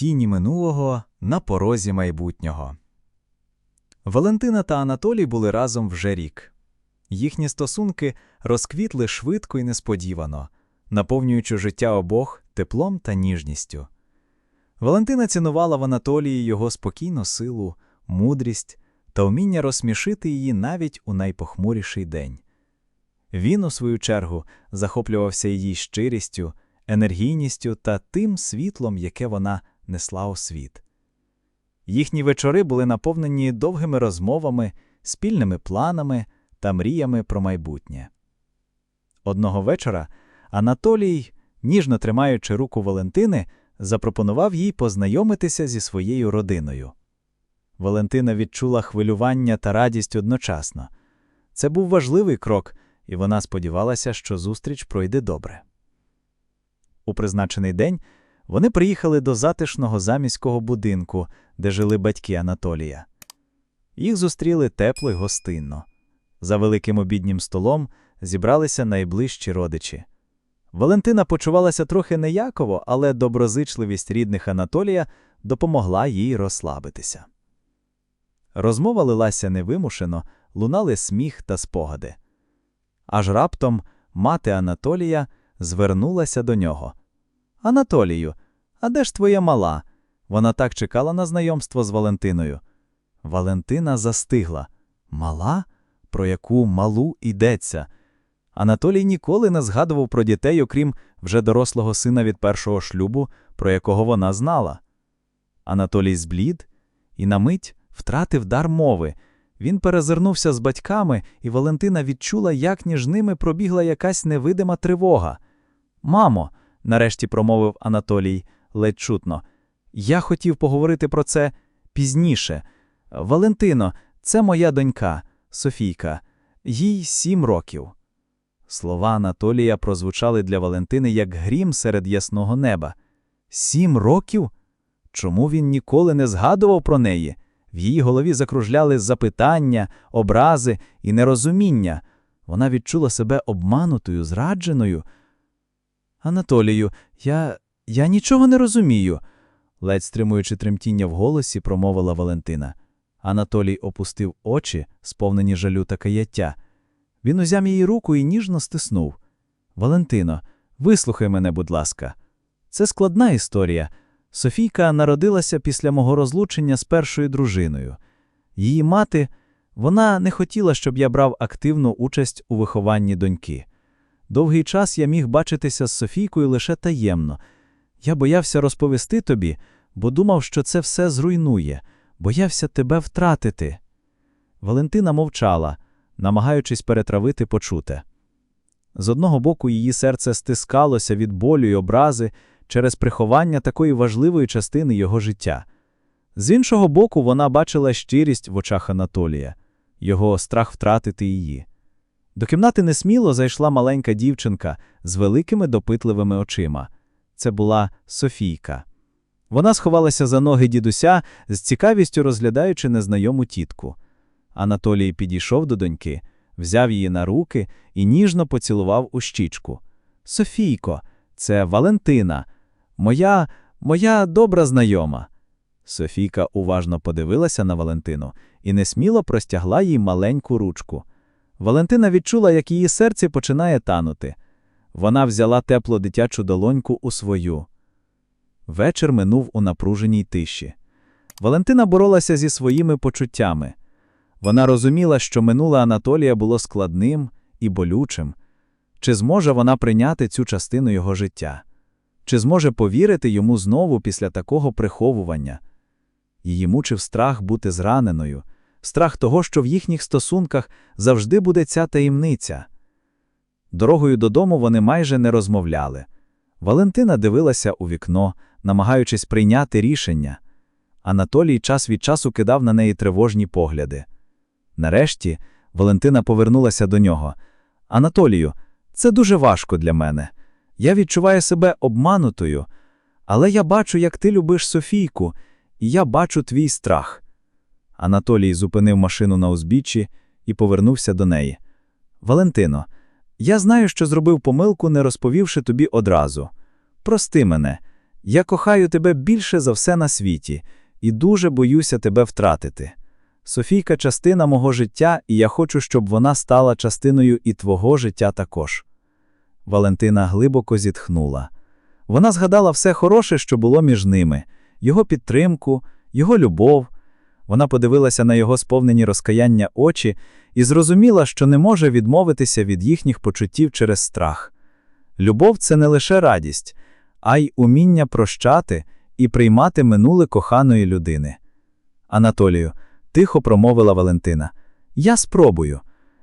тіні минулого на порозі майбутнього. Валентина та Анатолій були разом вже рік. Їхні стосунки розквітли швидко і несподівано, наповнюючи життя обох теплом та ніжністю. Валентина цінувала в Анатолії його спокійну силу, мудрість та вміння розсмішити її навіть у найпохмуріший день. Він, у свою чергу, захоплювався її щирістю, енергійністю та тим світлом, яке вона несла у світ. Їхні вечори були наповнені довгими розмовами, спільними планами та мріями про майбутнє. Одного вечора Анатолій, ніжно тримаючи руку Валентини, запропонував їй познайомитися зі своєю родиною. Валентина відчула хвилювання та радість одночасно. Це був важливий крок, і вона сподівалася, що зустріч пройде добре. У призначений день вони приїхали до затишного заміського будинку, де жили батьки Анатолія. Їх зустріли тепло й гостинно. За великим обіднім столом зібралися найближчі родичі. Валентина почувалася трохи неяково, але доброзичливість рідних Анатолія допомогла їй розслабитися. Розмова лилася невимушено, лунали сміх та спогади. Аж раптом мати Анатолія звернулася до нього. Анатолію, а де ж твоя мала? Вона так чекала на знайомство з Валентиною. Валентина застигла. Мала? Про яку малу йдеться? Анатолій ніколи не згадував про дітей, окрім вже дорослого сина від першого шлюбу, про якого вона знала. Анатолій зблід і на мить втратив дар мови. Він перезирнувся з батьками, і Валентина відчула, як між ними пробігла якась невидима тривога. Мамо, нарешті промовив Анатолій, ледь чутно, я хотів поговорити про це пізніше. Валентино, це моя донька, Софійка, їй сім років. Слова Анатолія прозвучали для Валентини як грім серед ясного неба. Сім років? Чому він ніколи не згадував про неї? В її голові закружляли запитання, образи і нерозуміння. Вона відчула себе обманутою, зрадженою. Анатолію, я я нічого не розумію, ледь стримуючи тремтіння в голосі, промовила Валентина. Анатолій опустив очі, сповнені жалю та каяття. Він узяв її руку і ніжно стиснув. Валентино, вислухай мене, будь ласка. Це складна історія. Софійка народилася після мого розлучення з першою дружиною. Її мати, вона не хотіла, щоб я брав активну участь у вихованні доньки. Довгий час я міг бачитися з Софійкою лише таємно. Я боявся розповісти тобі, бо думав, що це все зруйнує, боявся тебе втратити. Валентина мовчала, намагаючись перетравити почуте. З одного боку, її серце стискалося від болю й образи через приховання такої важливої частини його життя. З іншого боку, вона бачила щирість в очах Анатолія, його страх втратити її. До кімнати несміло зайшла маленька дівчинка з великими допитливими очима. Це була Софійка. Вона сховалася за ноги дідуся, з цікавістю розглядаючи незнайому тітку. Анатолій підійшов до доньки, взяв її на руки і ніжно поцілував у щічку. Софійко, це Валентина, моя, моя добра знайома. Софійка уважно подивилася на Валентину і несміло простягла їй маленьку ручку. Валентина відчула, як її серце починає танути. Вона взяла теплу дитячу долоньку у свою. Вечір минув у напруженій тиші. Валентина боролася зі своїми почуттями. Вона розуміла, що минуле Анатолія було складним і болючим. Чи зможе вона прийняти цю частину його життя? Чи зможе повірити йому знову після такого приховування? Її мучив страх бути зраненою, страх того, що в їхніх стосунках завжди буде ця таємниця. Дорогою додому вони майже не розмовляли. Валентина дивилася у вікно, намагаючись прийняти рішення. Анатолій час від часу кидав на неї тривожні погляди. Нарешті Валентина повернулася до нього. Анатолію, це дуже важко для мене. Я відчуваю себе обманутою, але я бачу, як ти любиш Софійку, і я бачу твій страх. Анатолій зупинив машину на узбіччі і повернувся до неї. Валентино, я знаю, що зробив помилку, не розповівши тобі одразу. Прости мене, Я кохаю тебе більше за все на світі і дуже боюся тебе втратити. Софійка частина мого життя, і я хочу, щоб вона стала частиною і твого життя також. Валентина глибоко зітхнула. Вона згадала все хороше, що було між ними, його підтримку, його любов. Вона подивилася на його сповнені розкаяння очі і зрозуміла, що не може відмовитися від їхніх почуттів через страх. Любов це не лише радість, а й уміння прощати і приймати минуле коханої людини. Анатолію, тихо промовила Валентина. Я спробую.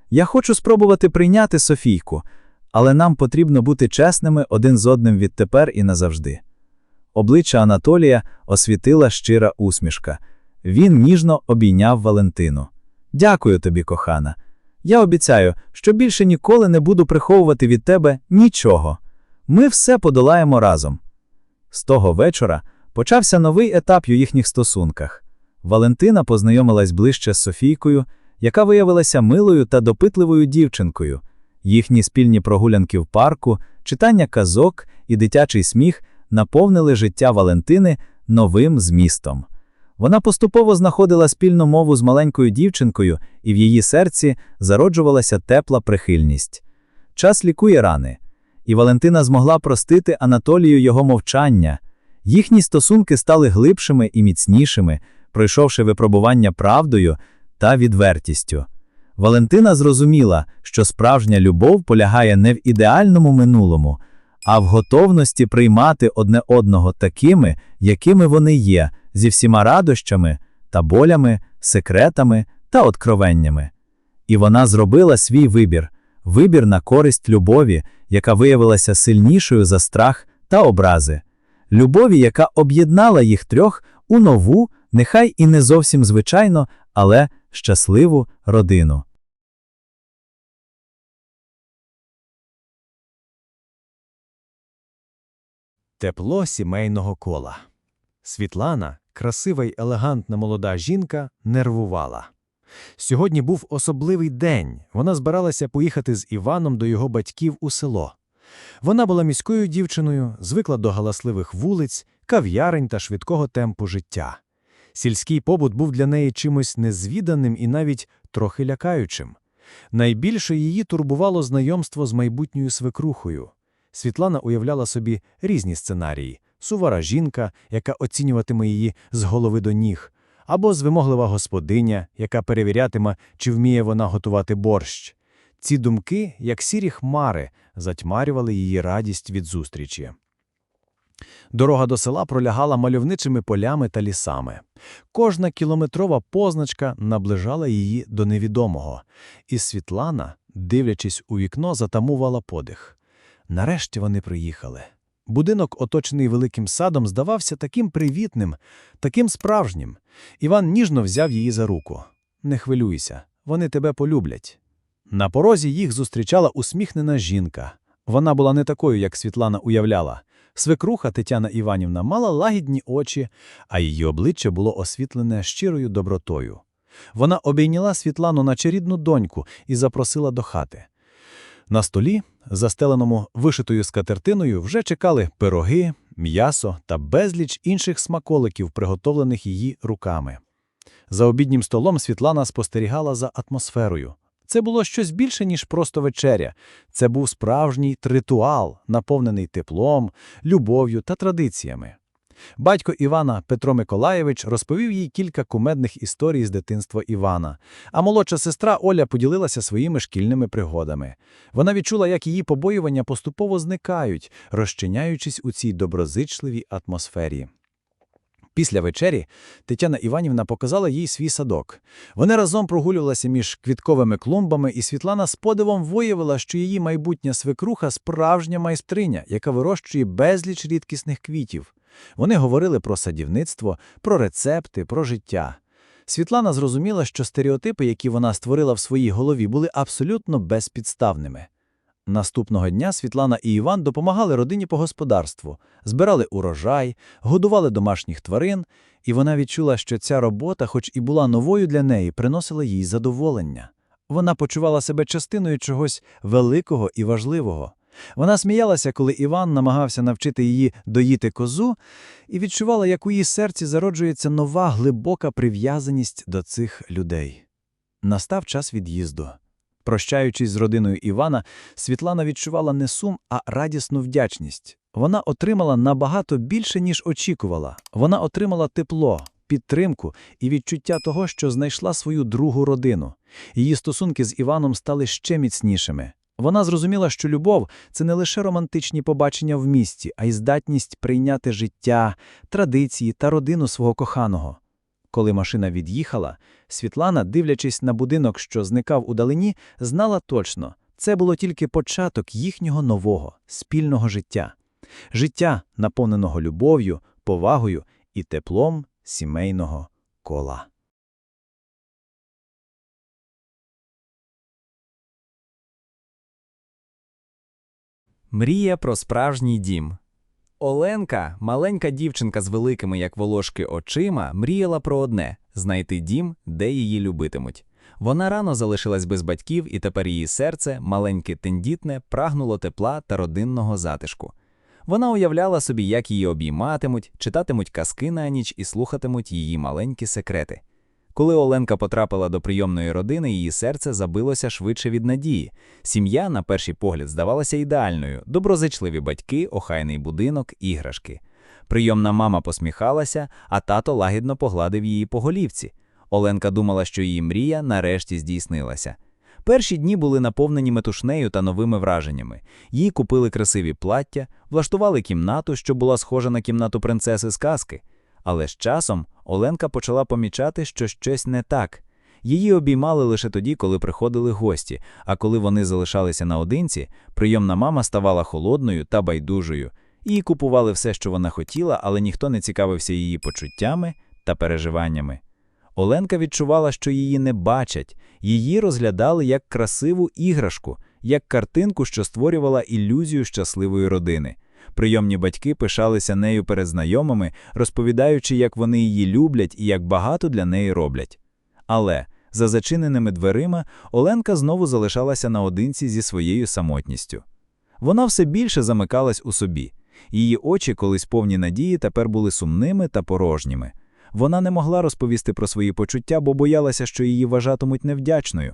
Я хочу спробувати прийняти Софійку, але нам потрібно бути чесними один з одним відтепер і назавжди. Обличчя Анатолія освітила щира усмішка. Він ніжно обійняв Валентину. Дякую тобі, кохана. Я обіцяю, що більше ніколи не буду приховувати від тебе нічого. Ми все подолаємо разом. З того вечора почався новий етап у їхніх стосунках. Валентина познайомилась ближче з Софійкою, яка виявилася милою та допитливою дівчинкою. Їхні спільні прогулянки в парку, читання казок і дитячий сміх наповнили життя Валентини новим змістом. Вона поступово знаходила спільну мову з маленькою дівчинкою, і в її серці зароджувалася тепла прихильність. Час лікує рани, і Валентина змогла простити Анатолію його мовчання. Їхні стосунки стали глибшими і міцнішими, пройшовши випробування правдою та відвертістю. Валентина зрозуміла, що справжня любов полягає не в ідеальному минулому, а в готовності приймати одне одного такими, якими вони є, зі всіма радощами та болями, секретами та откровеннями. І вона зробила свій вибір вибір на користь любові, яка виявилася сильнішою за страх та образи, любові, яка об'єднала їх трьох у нову, нехай і не зовсім звичайно, але щасливу родину. Тепло сімейного кола. Світлана, красива й елегантна молода жінка, нервувала. Сьогодні був особливий день. Вона збиралася поїхати з Іваном до його батьків у село. Вона була міською дівчиною, звикла до галасливих вулиць, кав'ярень та швидкого темпу життя. Сільський побут був для неї чимось незвіданим і навіть трохи лякаючим. Найбільше її турбувало знайомство з майбутньою свекрухою. Світлана уявляла собі різні сценарії: сувара жінка, яка оцінюватиме її з голови до ніг, або звимоглива господиня, яка перевірятиме, чи вміє вона готувати борщ. Ці думки, як сірі хмари, затьмарювали її радість від зустрічі. Дорога до села пролягала мальовничими полями та лісами. Кожна кілометрова позначка наближала її до невідомого, і Світлана, дивлячись у вікно, затамувала подих. Нарешті вони приїхали. Будинок, оточений великим садом, здавався таким привітним, таким справжнім. Іван ніжно взяв її за руку. Не хвилюйся, вони тебе полюблять. На порозі їх зустрічала усміхнена жінка. Вона була не такою, як Світлана уявляла. Свекруха Тетяна Іванівна мала лагідні очі, а її обличчя було освітлене щирою добротою. Вона обійняла Світлану наче рідну доньку і запросила до хати. На столі, застеленому вишитою скатертиною, вже чекали пироги, м'ясо та безліч інших смаколиків, приготовлених її руками. За обіднім столом Світлана спостерігала за атмосферою. Це було щось більше, ніж просто вечеря. Це був справжній ритуал, наповнений теплом, любов'ю та традиціями. Батько Івана Петро Миколаєвич розповів їй кілька кумедних історій з дитинства Івана, а молодша сестра Оля поділилася своїми шкільними пригодами. Вона відчула, як її побоювання поступово зникають, розчиняючись у цій доброзичливій атмосфері. Після вечері Тетяна Іванівна показала їй свій садок. Вони разом прогулювалися між квітковими клумбами, і Світлана з подивом виявила, що її майбутня свекруха справжня майстриня, яка вирощує безліч рідкісних квітів. Вони говорили про садівництво, про рецепти, про життя. Світлана зрозуміла, що стереотипи, які вона створила в своїй голові, були абсолютно безпідставними. Наступного дня Світлана і Іван допомагали родині по господарству, збирали урожай, годували домашніх тварин, і вона відчула, що ця робота, хоч і була новою для неї, приносила їй задоволення. Вона почувала себе частиною чогось великого і важливого. Вона сміялася, коли Іван намагався навчити її доїти козу, і відчувала, як у її серці зароджується нова глибока прив'язаність до цих людей. Настав час від'їзду. Прощаючись з родиною Івана, Світлана відчувала не сум, а радісну вдячність. Вона отримала набагато більше, ніж очікувала. Вона отримала тепло, підтримку і відчуття того, що знайшла свою другу родину. Її стосунки з Іваном стали ще міцнішими. Вона зрозуміла, що любов це не лише романтичні побачення в місті, а й здатність прийняти життя, традиції та родину свого коханого. Коли машина від'їхала, Світлана, дивлячись на будинок, що зникав удалині, знала точно це було тільки початок їхнього нового, спільного життя. Життя, наповненого любов'ю, повагою і теплом сімейного кола. Мрія про справжній дім. Оленка, маленька дівчинка з великими, як волошки, очима, мріяла про одне знайти дім, де її любитимуть. Вона рано залишилась без батьків, і тепер її серце, маленьке тендітне, прагнуло тепла та родинного затишку. Вона уявляла собі, як її обійматимуть, читатимуть казки на ніч і слухатимуть її маленькі секрети. Коли Оленка потрапила до прийомної родини, її серце забилося швидше від надії. Сім'я, на перший погляд, здавалася ідеальною: доброзичливі батьки, охайний будинок, іграшки. Прийомна мама посміхалася, а тато лагідно погладив її по голівці. Оленка думала, що її мрія нарешті здійснилася. Перші дні були наповнені метушнею та новими враженнями. Їй купили красиві плаття, влаштували кімнату, що була схожа на кімнату принцеси з казки. Але з часом Оленка почала помічати, що щось не так. Її обіймали лише тоді, коли приходили гості, а коли вони залишалися наодинці, прийомна мама ставала холодною та байдужою. Їй купували все, що вона хотіла, але ніхто не цікавився її почуттями та переживаннями. Оленка відчувала, що її не бачать, її розглядали як красиву іграшку, як картинку, що створювала ілюзію щасливої родини. Прийомні батьки пишалися нею перед знайомими, розповідаючи, як вони її люблять і як багато для неї роблять. Але за зачиненими дверима Оленка знову залишалася наодинці зі своєю самотністю. Вона все більше замикалась у собі. Її очі, колись повні надії, тепер були сумними та порожніми. Вона не могла розповісти про свої почуття, бо боялася, що її вважатимуть невдячною.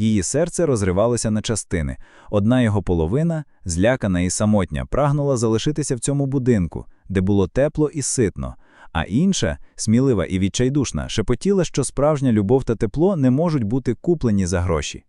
Її серце розривалося на частини. Одна його половина, злякана і самотня, прагнула залишитися в цьому будинку, де було тепло і ситно, а інша, смілива і відчайдушна, шепотіла, що справжня любов та тепло не можуть бути куплені за гроші.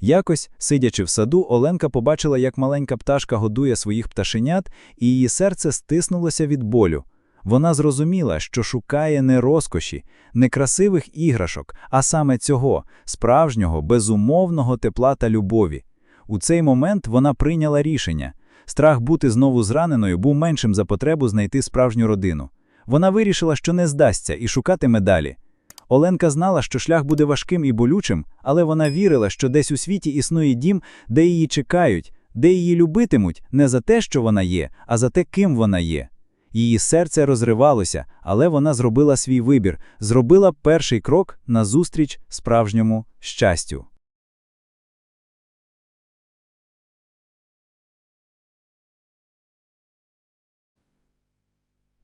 Якось, сидячи в саду, Оленка побачила, як маленька пташка годує своїх пташенят, і її серце стиснулося від болю. Вона зрозуміла, що шукає не розкоші, не красивих іграшок, а саме цього справжнього, безумовного тепла та любові. У цей момент вона прийняла рішення. Страх бути знову зраненою був меншим за потребу знайти справжню родину. Вона вирішила, що не здасться і шукатиме далі. Оленка знала, що шлях буде важким і болючим, але вона вірила, що десь у світі існує дім, де її чекають, де її любитимуть не за те, що вона є, а за те, ким вона є. Її серце розривалося, але вона зробила свій вибір, зробила перший крок назустріч справжньому щастю.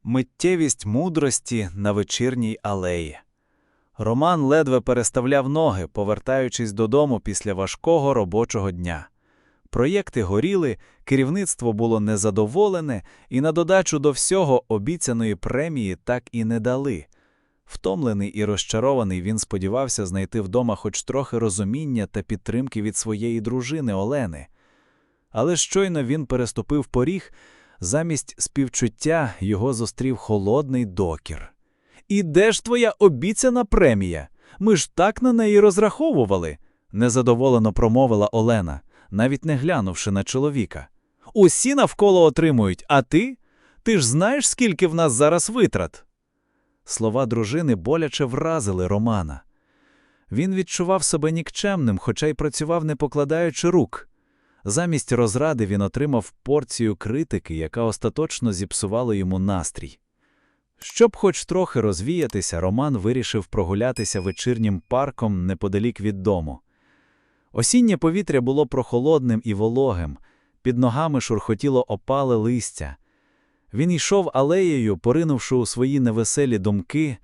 Миттєвість мудрості на вечірній алеї. Роман ледве переставляв ноги, повертаючись додому після важкого робочого дня. Проєкти горіли, керівництво було незадоволене, і на додачу до всього обіцяної премії так і не дали. Втомлений і розчарований, він сподівався знайти вдома хоч трохи розуміння та підтримки від своєї дружини Олени. Але щойно він переступив поріг, замість співчуття його зустрів холодний докір. І де ж твоя обіцяна премія? Ми ж так на неї розраховували, незадоволено промовила Олена навіть не глянувши на чоловіка. Усі навколо отримують, а ти? Ти ж знаєш, скільки в нас зараз витрат? Слова дружини боляче вразили Романа. Він відчував себе нікчемним, хоча й працював, не покладаючи рук. Замість розради він отримав порцію критики, яка остаточно зіпсувала йому настрій. Щоб хоч трохи розвіятися, Роман вирішив прогулятися вечірнім парком неподалік від дому. Осіннє повітря було прохолодним і вологим, під ногами шурхотіло опале листя. Він йшов алеєю, поринувши у свої невеселі думки,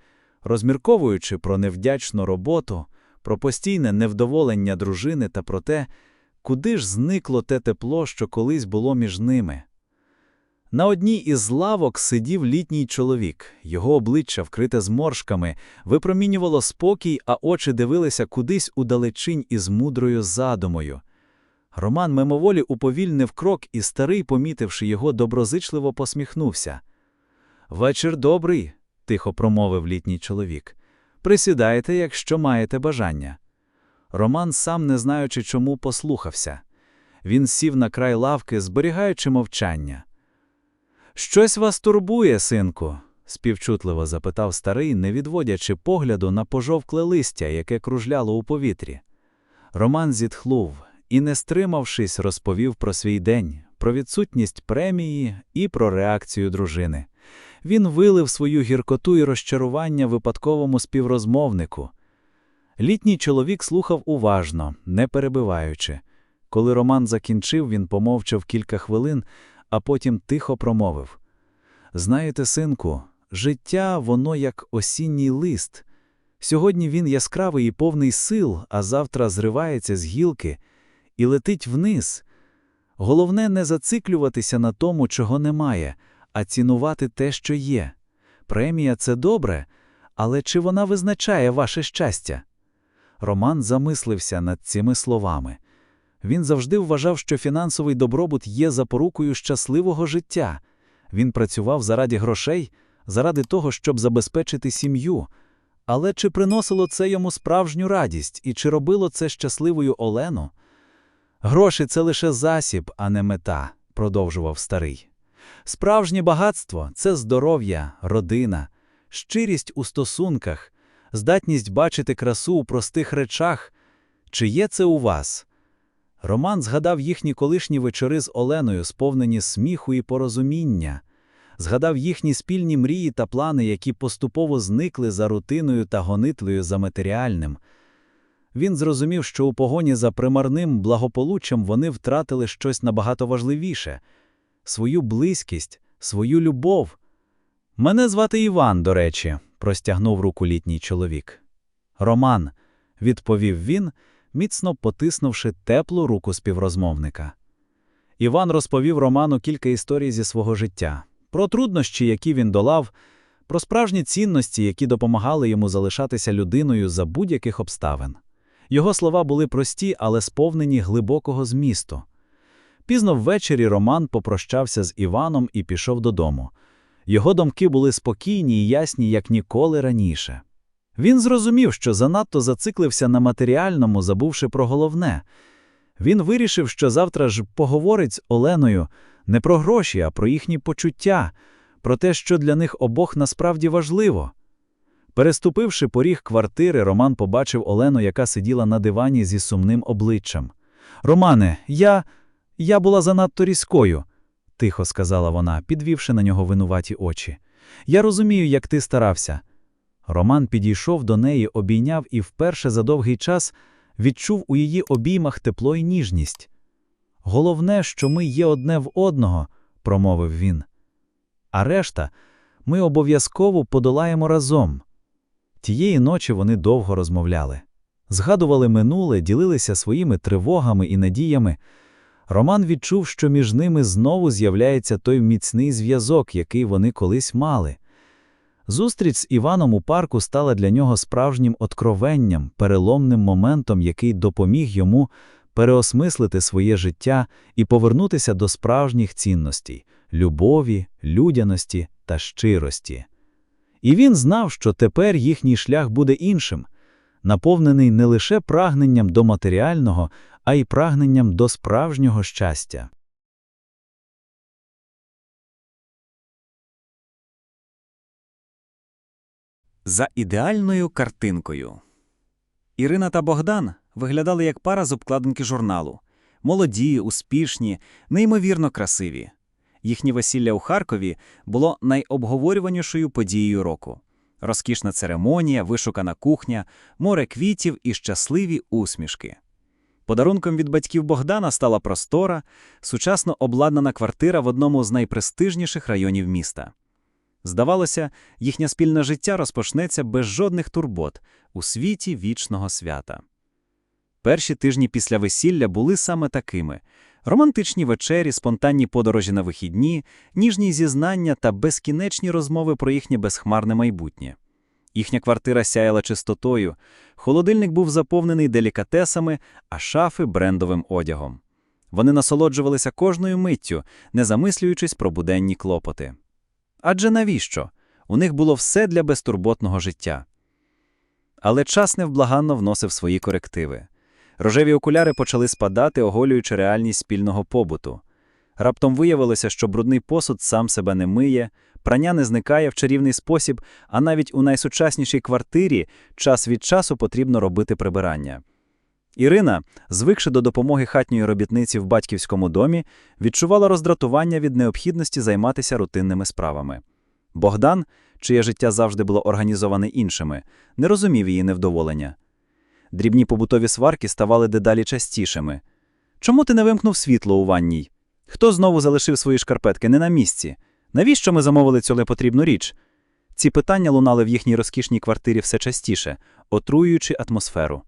розмірковуючи про невдячну роботу, про постійне невдоволення дружини та про те, куди ж зникло те тепло, що колись було між ними. На одній із лавок сидів літній чоловік. Його обличчя, вкрите зморшками, випромінювало спокій, а очі дивилися кудись удалечінь із мудрою задумою. Роман мимоволі уповільнив крок, і старий, помітивши його, доброзичливо посміхнувся. Вечір добрий, тихо промовив літній чоловік. Присідайте, якщо маєте бажання. Роман, сам не знаючи чому, послухався. Він сів на край лавки, зберігаючи мовчання. Щось вас турбує, синку? співчутливо запитав старий, не відводячи погляду на пожовкле листя, яке кружляло у повітрі. Роман зітхнув і, не стримавшись, розповів про свій день, про відсутність премії і про реакцію дружини. Він вилив свою гіркоту і розчарування випадковому співрозмовнику. Літній чоловік слухав уважно, не перебиваючи. Коли Роман закінчив, він помовчав кілька хвилин, а потім тихо промовив: Знаєте, синку, життя воно як осінній лист. Сьогодні він яскравий і повний сил, а завтра зривається з гілки і летить вниз. Головне не зациклюватися на тому, чого немає, а цінувати те, що є. Премія це добре, але чи вона визначає ваше щастя? Роман замислився над цими словами. Він завжди вважав, що фінансовий добробут є запорукою щасливого життя. Він працював заради грошей, заради того, щоб забезпечити сім'ю. Але чи приносило це йому справжню радість і чи робило це щасливою Олену? Гроші це лише засіб, а не мета, продовжував старий. Справжнє багатство це здоров'я, родина, щирість у стосунках, здатність бачити красу у простих речах. Чи є це у вас? Роман згадав їхні колишні вечори з Оленою, сповнені сміху і порозуміння, згадав їхні спільні мрії та плани, які поступово зникли за рутиною та гонитвою за матеріальним. Він зрозумів, що у погоні за примарним благополуччям вони втратили щось набагато важливіше свою близькість, свою любов. Мене звати Іван, до речі, простягнув руку літній чоловік. Роман, відповів він, міцно потиснувши теплу руку співрозмовника. Іван розповів Роману кілька історій зі свого життя, про труднощі, які він долав, про справжні цінності, які допомагали йому залишатися людиною за будь-яких обставин. Його слова були прості, але сповнені глибокого змісту. Пізно ввечері Роман попрощався з Іваном і пішов додому. Його думки були спокійні і ясні, як ніколи раніше. Він зрозумів, що занадто зациклився на матеріальному, забувши про головне. Він вирішив, що завтра ж поговорить з Оленою не про гроші, а про їхні почуття, про те, що для них обох насправді важливо. Переступивши поріг квартири, Роман побачив Олену, яка сиділа на дивані зі сумним обличчям. Романе, я. я була занадто різкою, тихо сказала вона, підвівши на нього винуваті очі. Я розумію, як ти старався. Роман підійшов до неї, обійняв і вперше за довгий час відчув у її обіймах тепло і ніжність. Головне, що ми є одне в одного, промовив він. А решта ми обов'язково подолаємо разом. Тієї ночі вони довго розмовляли, згадували минуле, ділилися своїми тривогами і надіями. Роман відчув, що між ними знову з'являється той міцний зв'язок, який вони колись мали. Зустріч з Іваном у парку стала для нього справжнім откровенням, переломним моментом, який допоміг йому переосмислити своє життя і повернутися до справжніх цінностей любові, людяності та щирості. І він знав, що тепер їхній шлях буде іншим, наповнений не лише прагненням до матеріального, а й прагненням до справжнього щастя. За ідеальною картинкою. Ірина та Богдан виглядали як пара з обкладинки журналу. Молоді, успішні, неймовірно красиві. Їхнє весілля у Харкові було найобговорюванішою подією року. Розкішна церемонія, вишукана кухня, море квітів і щасливі усмішки. Подарунком від батьків Богдана стала простора, сучасно обладнана квартира в одному з найпрестижніших районів міста. Здавалося, їхнє спільне життя розпочнеться без жодних турбот у світі вічного свята. Перші тижні після весілля були саме такими: романтичні вечері, спонтанні подорожі на вихідні, ніжні зізнання та безкінечні розмови про їхнє безхмарне майбутнє. Їхня квартира сяяла чистотою, холодильник був заповнений делікатесами, а шафи брендовим одягом. Вони насолоджувалися кожною миттю, не замислюючись про буденні клопоти. Адже навіщо? У них було все для безтурботного життя. Але час невблаганно вносив свої корективи. Рожеві окуляри почали спадати, оголюючи реальність спільного побуту. Раптом виявилося, що брудний посуд сам себе не миє, прання не зникає в чарівний спосіб, а навіть у найсучаснішій квартирі час від часу потрібно робити прибирання. Ірина, звикши до допомоги хатньої робітниці в батьківському домі, відчувала роздратування від необхідності займатися рутинними справами. Богдан, чиє життя завжди було організоване іншими, не розумів її невдоволення. Дрібні побутові сварки ставали дедалі частішими. Чому ти не вимкнув світло у ванній? Хто знову залишив свої шкарпетки не на місці? Навіщо ми замовили цю непотрібну річ? Ці питання лунали в їхній розкішній квартирі все частіше, отруюючи атмосферу.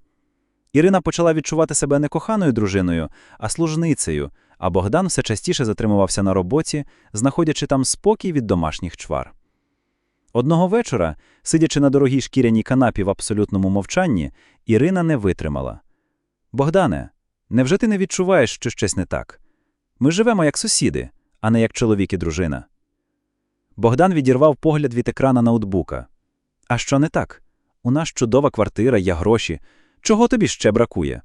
Ірина почала відчувати себе не коханою дружиною, а служницею, а Богдан все частіше затримувався на роботі, знаходячи там спокій від домашніх чвар. Одного вечора, сидячи на дорогій шкіряній канапі в абсолютному мовчанні, Ірина не витримала. Богдане, невже ти не відчуваєш, що щось не так? Ми живемо як сусіди, а не як чоловік і дружина. Богдан відірвав погляд від екрана ноутбука. А що не так? У нас чудова квартира, є гроші. Чого тобі ще бракує?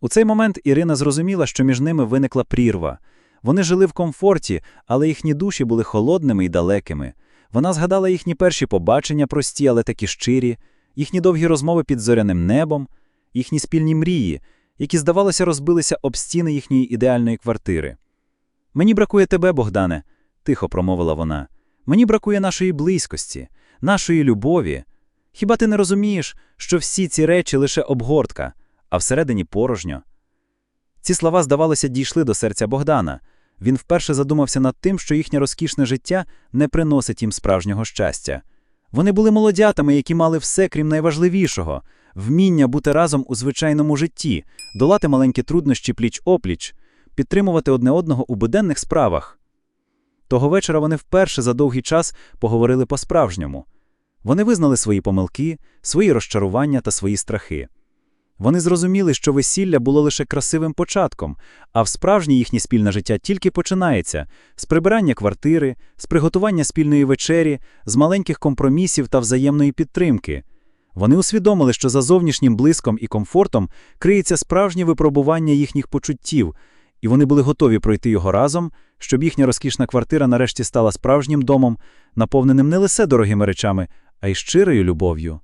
У цей момент Ірина зрозуміла, що між ними виникла прірва. Вони жили в комфорті, але їхні душі були холодними і далекими. Вона згадала їхні перші побачення, прості, але такі щирі, їхні довгі розмови під зоряним небом, їхні спільні мрії, які, здавалося, розбилися об стіни їхньої ідеальної квартири. Мені бракує тебе, Богдане, тихо промовила вона. Мені бракує нашої близькості, нашої любові. Хіба ти не розумієш, що всі ці речі лише обгортка, а всередині порожньо? Ці слова, здавалося, дійшли до серця Богдана. Він вперше задумався над тим, що їхнє розкішне життя не приносить їм справжнього щастя. Вони були молодятами, які мали все, крім найважливішого вміння бути разом у звичайному житті, долати маленькі труднощі пліч-опліч, підтримувати одне одного у буденних справах. Того вечора вони вперше за довгий час поговорили по-справжньому. Вони визнали свої помилки, свої розчарування та свої страхи. Вони зрозуміли, що весілля було лише красивим початком, а в справжнє їхнє спільне життя тільки починається з прибирання квартири, з приготування спільної вечері, з маленьких компромісів та взаємної підтримки. Вони усвідомили, що за зовнішнім блиском і комфортом криється справжнє випробування їхніх почуттів, і вони були готові пройти його разом, щоб їхня розкішна квартира нарешті стала справжнім домом, наповненим не лише дорогими речами, а й щирою любов'ю.